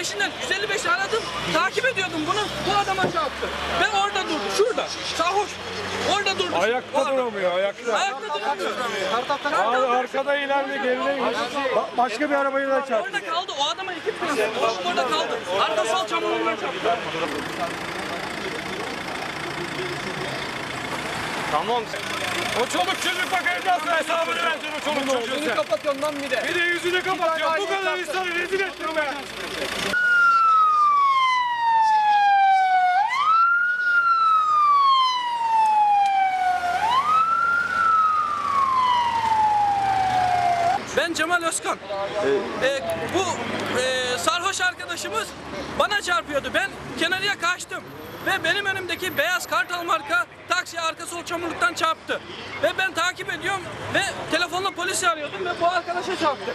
peşinden 155 aradım. Takip ediyordum bunu. Bu adama çarptı. Ve orada durdu. Şurada. Sarhoş. Orada durdu. O Ayakta adam. duramıyor, ayakta. Ayakta duramıyor. Abi arkada ileride geride. Ba- Başka bir arabayı da çarptı. Orada kaldı. O adama iki tane. Orada kaldı. Arka sol çamurundan çarptı. Tamam. O çoluk çocuk bak evlatsın hesabını vereceksin o çoluk çocuğun sen. Kapatıyorsun lan bir de. Bir de yüzünü kapatıyor. Bu kadar insanı rezil ettin be. Ben Cemal Özkan. Ee, bu e, sarhoş arkadaşımız bana çarpıyordu. Ben kenarıya kaçtım. Ve benim önümdeki beyaz kartal marka taksi arka sol çamurluktan çarptı. Ve ben takip ediyorum ve telefonla polisi arıyordum ve bu arkadaşa çarptı.